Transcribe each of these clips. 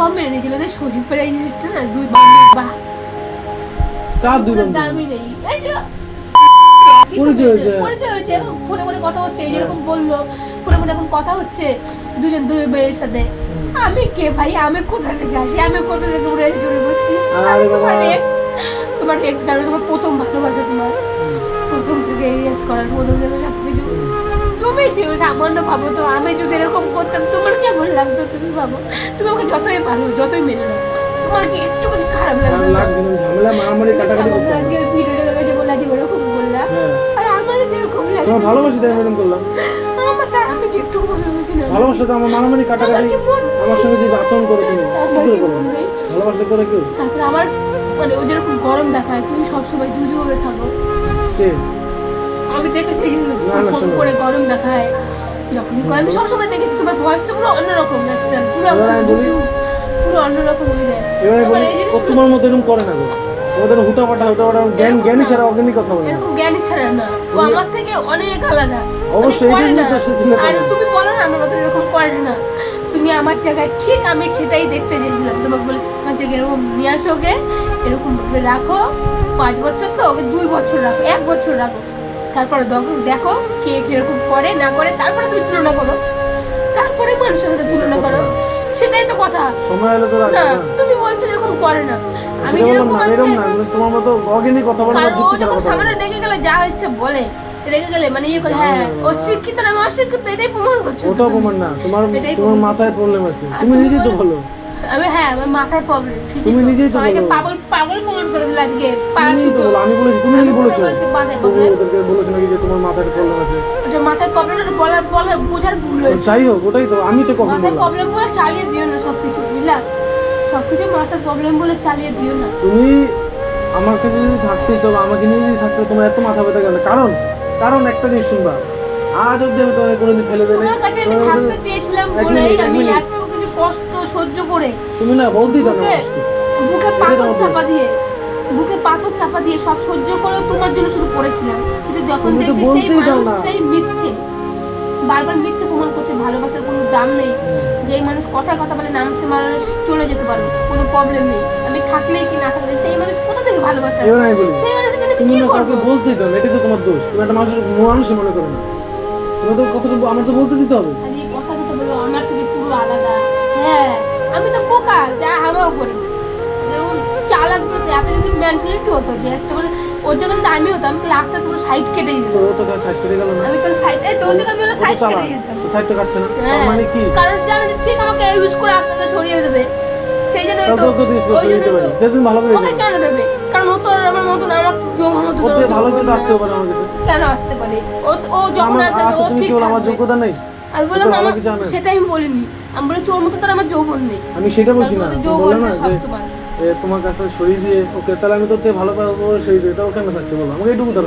সব মেরে দিয়েছিল শরীর পেরে এই জিনিসটা না দুই বাহ কার দুই বান্ধব? নেই। এই যে পরিচয় হয়েছে। পরিচয় হয়েছে এবং ফোনে ফোনে কথা হচ্ছে এই যেরকম বলল ফোনে ফোনে এখন কথা হচ্ছে দুজন দুই মেয়ের সাথে। আমি কে ভাই? আমি কোথা থেকে আসি? আমি কোথা থেকে উড়ে এসে জড়ে বসছি? আমি তোমার। এক্স তোমার এক্স কারণ তোমার প্রথম ভালোবাসা তোমার। প্রথম থেকে এক্স করার প্রথম থেকে তুমি সেও সামান্য ভাবো তো। আমি যদি এরকম করতাম তোমার কেমন লাগতো তুমি ভাবো? তুমি আমাকে যতই ভালো যতই মেনে নাও তোমার কি একটু খারাপ লাগবে। আজকে ভিডিওটা দেখে বললা যে ওরকম বললা। হ্যাঁ। আরে আমাদের যেরকম লাগে তোমার ভালোবাসি তাই ম্যাডাম করলাম। আমার তার আমি কি একটু ভালোবাসি না? ভালোবাসা তো আমার মারামারি কাটাকাটি আমার কি মন? আমার সঙ্গে যে আচরণ করে তুমি কি করে কি? করব ভালোবাসা করে কেউ তারপরে আমার মানে ও যেরকম গরম দেখায় তুমি সবসময় জুজু হয়ে থাকো। কে? আমি দেখেছি ফোন করে গরম দেখায় যখনই করে আমি সবসময় দেখেছি তোমার ভয়েসটা পুরো অন্যরকম ন্যাচারাল পুরো পুরো অন্যরকম হয়ে যায়। এবারে তোমার মতো এরকম করে না ওদের হুটা পাটা হুটা পাটা জ্ঞান এরকম জ্ঞানী ছাড়া অজ্ঞানী কথা বলে এরকম জ্ঞানী ছাড়া না। ও আমার থেকে অনেক আলাদা। অবশ্যই, আর তুমি বলো না আমার মতো এরকম করে না। তুমি আমার জায়গায় ঠিক আমি সেটাই দেখতে চেয়েছিলাম। তোমাকে বলে আমার জায়গায় এরকম নিয়ে আসো ওকে এরকম রাখো। পাঁচ বছর তো ওকে দুই বছর রাখো এক বছর রাখো। তারপরে দেখো- দেখো কে কীরকম করে না করে তারপরে তুমি তুলনা করো। তারপরে মানুষের সাথে তুলনা করো। সেটাই তো কথা। সময় হলে তো না তুমি বলছো এরকম করে না। আমি যেরকম এরকম না তোমার মতো অজ্ঞানী কথা বলে না ও যখন সামনে। গেলে যা ইচ্ছে বলে রেগে গেলে মানে ইয়ে করে না, হ্যাঁ না, ও শিক্ষিত না। আমি অশিক্ষিত এটাই প্রমাণ করছ ওটা অপমান না তোমার তোমার মাথায় প্রবলেম আছে। তুমি নিজেই তো বলো। আমি হ্যাঁ আমার মাথায় প্রবলেম তুমি নিজেই তো বলো। পাগল পাগল প্রমাণ করে দিলে আজকে পাড়া শুধু আমি বলেছি তুমি কোথায় বলেছ? বলেছি মাথায় প্রবলেম ওদেরকে বলেছ নাকি যে তোমার মাথায় প্রবলেম আছে? মাথায় প্রবলেম ওটা বলার বলার বোঝার ভুল হয়েছে। যাই হোক ওটাই তো আমি তো কখন মাথায় প্রবলেম বলে চালিয়ে দিও না সবকিছু বুঝলা? সবকিছু মাথায় প্রবলেম বলে চালিয়ে দিও না। তুমি আমার কাছে যদি থাকতেই তো আমাকে নিয়ে যদি থাকতে তোমার এত মাথা ব্যথা কেন? কারণ কারণ একটা জিনিস শুনবা আজ অব্দি আমি তোমাকে কোনোদিন ফেলে দেবে তোমার কাছে আমি থাকতে চেয়েছিলাম বলেই আমি মিনিট। এত কিছু কষ্ট সহ্য করে। তুমি না বলতেই পারো বুকে পাথর তোমার চাপা দিয়ে বুকে পাথর চাপা দিয়ে সব সহ্য করে তোমার জন্য শুধু পড়েছিলাম কিন্তু যখন দেখছি সেই মানুষটাই মিথ্যে। বারবার মিথ্যে প্রমাণ করছে ভালোবাসার কোনো দাম নেই। যে এই মানুষ কথায় কথা বলে নামতে মারলে চলে যেতে পারো কোনো প্রবলেম নেই। আমি থাকলেই কি না থাকলে সেই মানুষ কোথা থেকে ভালোবাসা? সেই জন্য আমি কি করব? বলতেই না, এটাই তো তোমার দোষ। তুমি একটা মানুষের মানুষই মনে করো না। তুমি তো কথা আমার তো বলতে দিতে হবে। কথা কথা বলো আমার থেকে পুরো আলাদা। হ্যাঁ আমি তো বোকা যা হামাও করি যেরকম চালাকগুলো এত যদি মেন্টালিটি হতো যে একটা বলে ওর জায়গায় যদি আমি হতাম তাহলে আস্তে আস্তে সাইড কেটে যেত ও তো সাইড করে গেল না। আমি তোর সাইড এই তোর জায়গায় আমি হলো তো সাইড চালা কেটে যেতাম সাইড তো কাটছে না। হ্যাঁ মানে কি? কারণ জানে যে ঠিক আমাকে ইউজ করে আস্তে আস্তে সরিয়ে দেবে। সেই জন্য তো তো ওই জন্য তো ভালো করে ওকে কেন দেবে? কারণ ও তো আমার মতো ওর ভালো কিন্তু না। পারে আমার কাছে। কেন আসতে পারে? ও ও যখন আসে ও ঠিক কি আমার যোগ্যতা নেই? আমি বললাম আমার সেটাই আমি বলিনি। আমি বলেছি ওর মতো তোর আমার যৌবন নেই। আমি সেটা বলছি না। যৌবন না সব তোমার তোমার কাছে সরিয়ে দিয়ে ওকে তাহলে আমি তোর থেকে ভালো পাবো সরিয়ে দিয়ে তাও কেন থাকছে বলো? আমাকে এইটুকু দাও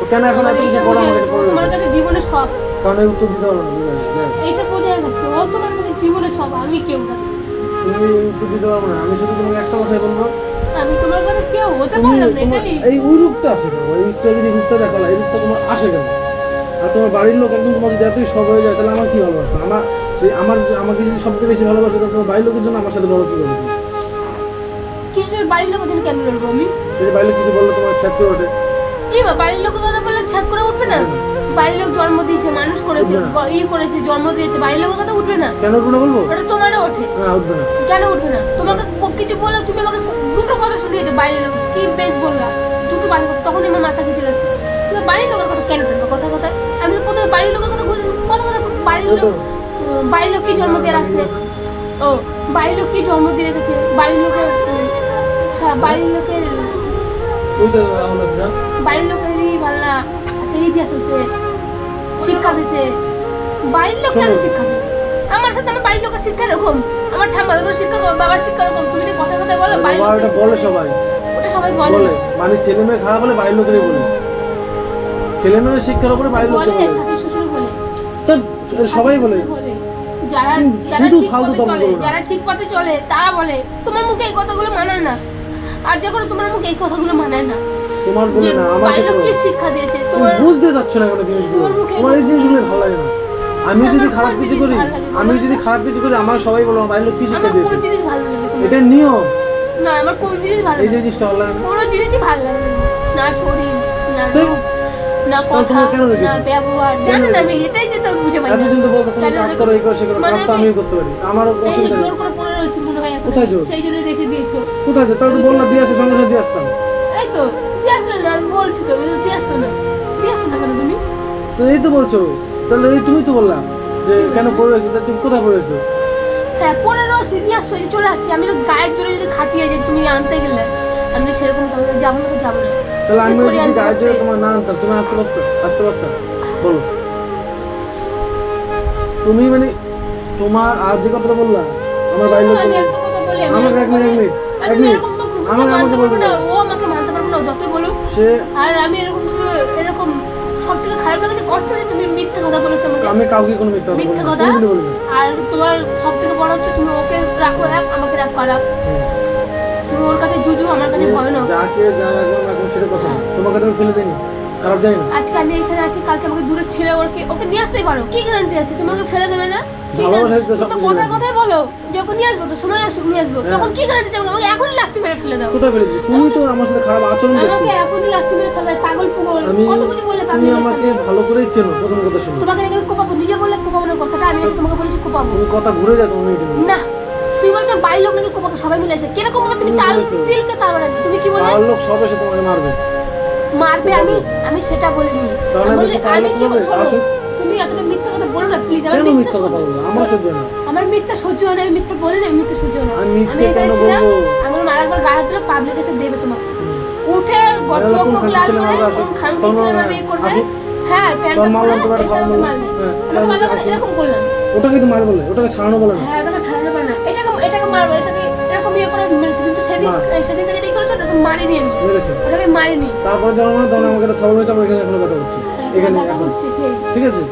ও কেন এখন এত কিছু আমাকে তোমার কাছে জীবনে সব। কারণ এই উত্তর দিতে পারো না এইটা বোঝা যাচ্ছে। ও তোমার কাছে জীবনে সব আমি কেউ না। তুমি উত্তর দিতে পারব না। আমি শুধু তোমাকে একটা কথাই বলব। আমি তোমার কাছে কেউ হতে পারলাম না এটাই এই ওই রূপটা আসে না ওই রূপটা যদি রূপটা দেখালা এই রূপটা তোমার আসে কেন? আর তোমার বাড়ির লোক একদম তোমার যদি এতই সব হয়ে যায় তাহলে আমার কি ভালোবাসা? আমার আমার আমাকে যদি সবচেয়ে বেশি ভালোবাসে তাহলে তোমার বাড়ির লোকের জন্য আমার সাথে কি করবে কিসের বাড়ির লোকের জন্য কেন লড়বো আমি? যদি বাড়ির লোক কিছু বললে তোমার ছাদ করে ওঠে। এই বা বাড়ির লোকের কথা বললে ছাদ করে উঠবে না? বাড়ির লোক জন্ম দিয়েছে মানুষ করেছে উঠবে ই করেছে জন্ম দিয়েছে বাড়ির লোকের কথা উঠবে না? কেন উঠবে না বলব? ওটা তোমারও ওঠে। হ্যাঁ উঠবে না। কেন উঠবে না? তোমাকে কিছু বললে তুমি আমাকে দুটো কথা শুনিয়েছো বাড়ির লোক। কি বেশ বললা? দুটো বাড়ির কথা তখন আমার মাথা কিছু গেছে। তুমি বাড়ির লোকের কথা কেন বলব কথা কথা আমি তো প্রথমে বাড়ির লোকের কথা কথা কথা বাড়ির লোক বাড়ির লোক কি জন্ম দিয়ে রাখছে। ও বাড়ির লোক কি জন্ম দিয়ে রেখেছে। বাড়ির লোকের হ্যাঁ, বাড়ির লোকের বাড়ির লোকেরই ভাল্লা একটা ইতিহাস হয়েছে শিক্ষা দিছে। বাড়ির লোক কেন শিক্ষা দেবে? আমার সাথে আমার বাড়ির লোকের শিক্ষা এরকম। আমার ঠাম্মা দাদুর শিক্ষা বাবার শিক্ষা এরকম। তুমি যদি কথা কথা বলো বাড়ির বাবা লোকের এটা বলে সবাই। ওটা সবাই বলে। মানে ছেলে মেয়ে খারাপ হলে বাড়ির লোকেরই বলে। ছেলে মেয়ের শিক্ষার উপরে বাড়ির লোককে বলে বলে? শাশুড়ি শ্বশুর বলে। সবাই বলে। যারা যারা ঠিক পথে চলে যারা ঠিক পথে চলে তারা বলে তোমার মুখে এই কথাগুলো মানায় না। আর যখন তোমার মুখে এই কথাগুলো মানায় না। তোমার বলে না কি শিক্ষা দিয়েছে তোমার বুঝতে না কোনো জিনিসগুলো। তোমার এই জিনিসগুলো ভালো লাগে না। আমি যদি খারাপ কিছু জিনিস করি আমি যদি খারাপ কিছু করি আমার সবাই বলো বাড়ির লোক কি শিক্ষা দিয়েছে। জিনিস ভালো লাগে এটা নিয়ম। না আমার কোন জিনিস ভালো এই লাগে জিনিসটা ভালো লাগে না? কোনো জিনিসই ভালো লাগে না। না শরীর না না কথা না ব্যবহার জানি না আমি বুঝে পাই তো কাজ করো এই করো সে কাজ তো আমিও করতে পারি আমারও অসুবিধা জোর করে পড়ে রয়েছে মনে হয় কোথায় জোর? সেই জন্য রেখে দিয়েছ। কোথায় আছে তাহলে তো বললাম দিয়ে আসে সঙ্গে সঙ্গে দিয়ে আসতাম। এই তো দিয়ে আসলো না আমি বলছি তো কিন্তু দিয়ে আসতো না। দিয়ে আসলো না কেন তুমি? তো এই তো বলছো। তাহলে এই তুমি তো বললাম যে কেন পড়ে রয়েছে তুমি কোথায় পড়ে রয়েছো? হ্যাঁ রয়েছে দিয়ে আসছো চলে আসছি। আমি তো গায়ের জোরে যদি খাটিয়ে যে তুমি আনতে গেলে আমি তো সেরকম যাব না তো যাব না। তাহলে আমি যদি আনতে গায়ে জোরে পারতে। তোমার না আনতাম তুমি আসতে পারতো আসতে পারতাম বলো। তুমি মানে তোমার আর যে কথাটা বললাম আমার বাড়ির লোক বলল, আমাকে এক মিনিট এক মিনিট এক মিনিট। আমাকে আমাকে বলবে। ও আমাকে মানতে পারব না যতই বলুক। সে আর আমি এরকম ভাবে এরকম সব থেকে খারাপ লাগছে কষ্ট যে তুমি মিথ্যে কথা বলেছ আমাকে। আমি কাউকে কোনো মিথ্যা কথা মিথ্যে কথা? তুমি আর তোমার সব থেকে বড় হচ্ছে তুমি ওকে রাখো এক আমাকে রাখো আর। তুমি ওর কাছে জুজু আমার কাছে ভয় না। যাকে যা রাখলাম এখন সেটা কথা তোমাকে তো ফেলে দিইনি। খারাপ যাই না। আজকে আমি এখানে আছি কালকে আমাকে দূরে ছেড়ে ওকে ওকে নিয়ে আসতেই পারো। কি গ্যারান্টি আছে? তুমি ওকে ফেলে দেবে না? কি তো guarantee? তুমি তো সবকিছু কথায় guarantee। কথায় বলো। যে ওকে নিয়ে আসব তো সময় আসুক নিয়ে আসব। হ্যাঁ। তখন কি গ্যারান্টি আছে আমাকে? এখনই লাথি মেরে ফেলে দাও। কোথায় ফেলেছি? তুমি তো আমার সাথে খারাপ আচরণ করছ। আমাকে এখনই লাথি মেরে ফেলে পাগল পুগল কত কিছু বলে তুমি আমাকে ভালো করেই চেনো প্রথম কথা শুনো। তোমাকে নাকি কোপাবো নিজে বললে কোপাবো না কথাটা আমি তোমাকে বলেছি কোপাবো। তুমি কথা ঘুরে যাও তুমি না। তুমি বলছো বাড়ির লোক নাকি কোপাবো সবাই মিলে এসে কীরকম ভাবে তুমি তাল বলেছ। তিলকে তাল বানাচ্ছো তুমি কি বললে? পাড়ার লোক সব এসে তোমাকে মারবে। মারবে আমি আমি সেটা বলিনি। আমি আমি বলি কি আমি আসুন। তুমি এতটা মিথ্যা কথা বলো না প্লিজ আমার মিথ্যা সহ্য আমার সহ্য না। আমার মিথ্যা সহ্য হয় না আমি মিথ্যা বলি না আমি মিথ্যা সহ্য হয় না। আমি কেন ছিলাম, বলব? আমি বললাম, আরেকবার গায়ে হাত দিলে পাবলিক এসে দেবে তোমাকে। উঠে চোখ মুখ লাল করে মারবে ছেলে হ্যাঁ, মারবে করবে। হ্যাঁ প্যান্টটা পরে এসে আমাকে। হ্যাঁ, আমাকে মারলে এরকম করলাম। ওটাকে তো মার বলে ওটাকে ছাড়ানো বলে না। হ্যাঁ ওটাকে ছাড়ানো না। এটাকে এটাকে মারবো এটাকে এরকম ইয়ে করে মেরেছি কিন্তু সেদিন মার। সেদিনকে যেটা করেছ ওটাকে মারিনি আমি। ওটাকে মারিনি। তারপরে যখন মানে তখন আমাকে খবর হয়েছে আমরা এখানে এখনও কথা করছি এখানে দেখা এখন। সেই। ঠিক আছে?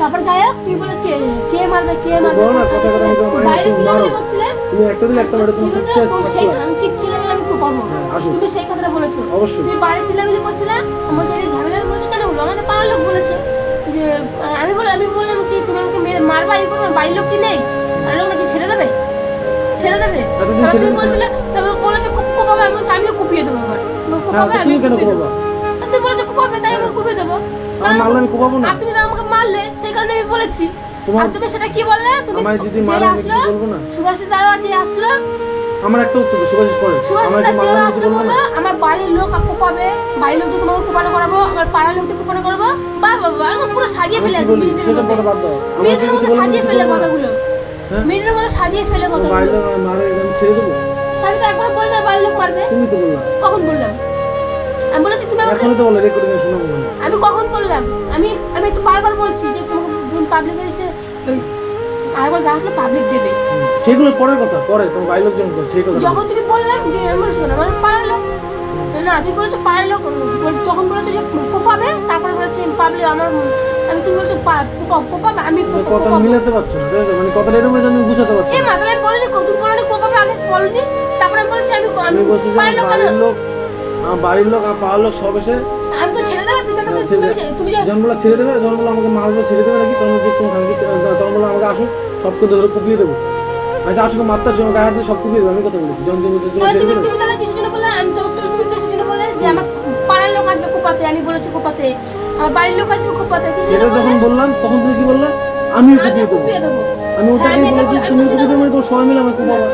তারপর যাই তুই বলে কে কে মারবে কে মারবে? বলো না, কথা কথা আমি বাইরে করছিলে? তুমি একটা একটা তুমি সত্যি সেই খানকির ছেলে বলে আমি খুব পাবো আসুক। তুমি সেই কথাটা বলেছ। অবশ্যই। তুমি বাইরে চিল্লামিল্লি করছিলে আমার যে ঝামেলা বলছো কেন? আমাদের পাড়ার লোক বলেছে যে আমি বলে আমি বললাম কি তুমি আমাকে মেরে মারবা এই করবে বাড়ির লোক কি নেই? বাড়ির লোক নাকি ছেড়ে দেবে? ছেড়ে দেবে? তারপর তুমি বলছিলে তারপর বলেছে খুব কোপাবে আমি বলছি আমিও কুপিয়ে দেবো এবার। হ্যাঁ কোপাবে আমি কুপিয়ে দেবো। করবা বলেছ কোপাবে তাই আমি কুপিয়ে দেবো। আমার মারলে আমি কোপাবো না। আর তুমি তো আমাকে মারলে সেই কারণে আমি বলেছি। আর তুমি সেটা কি বললে? তুমি যদি যে আমি আসলো কিছু বলব না। সুভাষিস দাঁড়া যে আসলো আমার একটা উত্তর সুভাষিস পরে। আমার আমি কিছু আসলো বলল আমার বাড়ির লোক আপু পাবে বাড়ির লোক তো তোমাকে কুপানো করাবো আমার পাড়ার লোক কুপানো করব। বাবা একদম পুরো সাজিয়ে ফেলে মিনিটের মধ্যে। মিনিটের মধ্যে সাজিয়ে ফেলে কথাগুলো। মিনিটের মধ্যে সাজিয়ে ফেলে বাড়ির লোক মারে আমি ছেড়ে দেবো। আমি তো একবার বললে না বাড়ির লোক মারবে তুমি তো বললা। কখন বললাম আমি বলেছি তুমি আমাকে এখনই তো বলে রেকর্ডিং এ শোনাবো আমি কখন বললাম? আমি আমি একটু বারবার বলছি যে তোমাকে পাবলিকের এসে আরেকবার গা আসলে পাবলিক দেবে। সেগুলো পরের কথা পরে তোমার বাড়ির লোক যখন করে সেই কথা যখন তুমি বললাম যে আমি বলছি না মানে পাড়ার লোক না তুমি বলেছ পাড়ার লোক তখন বলেছ যে কোপাবে তারপরে বলেছে পাবলিক আমার আমি তুমি বলছো কোপাবে আমি কথা। মিলাতে পারছ না মানে কথাটা এরকম আমি বুঝাতে পারছি এই না। মাতালে বলিনি তুমি বলনি কোপাবে আগে বলনি তারপরে আমি বলেছি আমি আমি বলছি পাড়ার লোক কেন? বাড়ির লোক আমার বাড়ির লোক আর পাড়ার লোক সব এসে আমি তো ছেড়ে দেবে তুমি আমাকে তুমি যে- তুমি যে জন্মলা ছেড়ে দেবে জন্মলা আমাকে মারবে ছেড়ে দেবে নাকি? তখন যে তুমি খানকি তখন বলে আমাকে আসো সবকে ধরে কুপিয়ে দেবো। আচ্ছা আসো মারতে আসো গায়ে হাত দিয়ে সব কুপিয়ে দেবো আমি কথা বলেছি যখন তুমি তুমি দেবে তাহলে কিসের যে আমার পাড়ার লোক আসবে কোপাতে আমি বলেছি কোপাতে আমার বাড়ির লোক আসবে কোপাতে কিসের যখন বললাম তখন তুমি কি বললে? আমি কুপিয়ে দেবো। আমি আমি এটা বলেছি তুমি কুপিয়ে দেবে তো সবাই মিলে আমাকে কুপাবা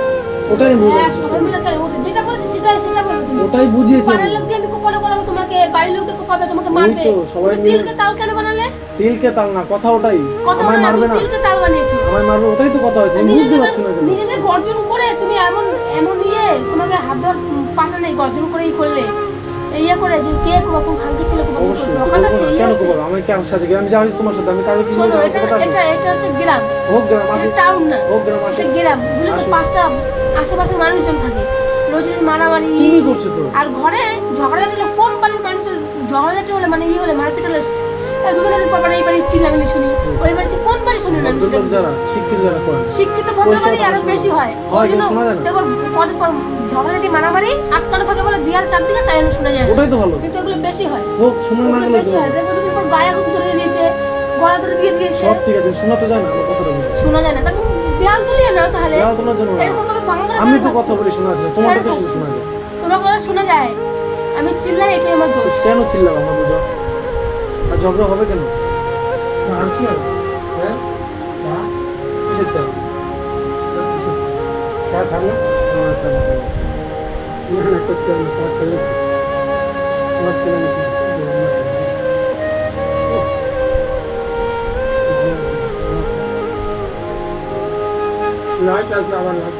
ওটাই হ্যাঁ সবাই মিলে যেটা বলেছি সেটা সেটা বলবে তুমি। ওটাই বুঝিয়েছি পাড়ার লোক দিয়ে আমি কোপানো করাবো তোমাকে বাড়ির লোক দিয়ে কোপাবে তোমাকে মারবে। তিলকে তাল কেন বানালে? তিলকে তাল না কথা ওটাই। আমায় মারবে না। তিলকে তাল বানিয়েছো। আমায় মারবে ওটাই তো কথা হয়েছে। আমি বুঝতে পারছি না নিজেকে গর্জন করে তুমি এমন এমন ইয়ে তোমাকে হাত ধর পাঠা নেই গর্জন করেই করলে। ইয়ে করে যে কে ছিল ওখানে আছে ইয়ে কেন আছে করব আমি কেন সাথে আমি যাচ্ছি তোমার সাথে। আমি কারও কি শোনো এটা এটা এটা হচ্ছে গ্রাম। এটা টাউন না। হোক গ্রাম এটা গ্রাম। বুঝলে তো পাঁচটা আশেপাশের মানুষজন থাকে। রোজ রোজ মারামারি আর ঘরে ঝগড়া হলে কোন বাড়ির মানুষের ঝগড়াঝাটি হলে মানে ইয়ে হলে মারপিট হলে শুনি। শুনি না শিক্ষিত মানে বেশি হয়। ওই জন্য আটকানো থাকে বলে তাই শোনা যায় কিন্তু এগুলো বেশি হয়। বেশি হয়। দিয়েছে গলা দিয়ে দিয়েছে। শোনা যায় না নাও তাহলে। আমি কথা বলি শোনা যায়। তোমার কথা শোনা যায়। তোমার কথা শোনা যায়। আমি চিল্লাই এটাই আমার দোষ। কেন চিল্লাবো আমার ঝগড়া হবে কেন? আর কি হবে? হ্যাঁ? কিসের চা হ্যাঁ, লাইট আছে আবার লাইট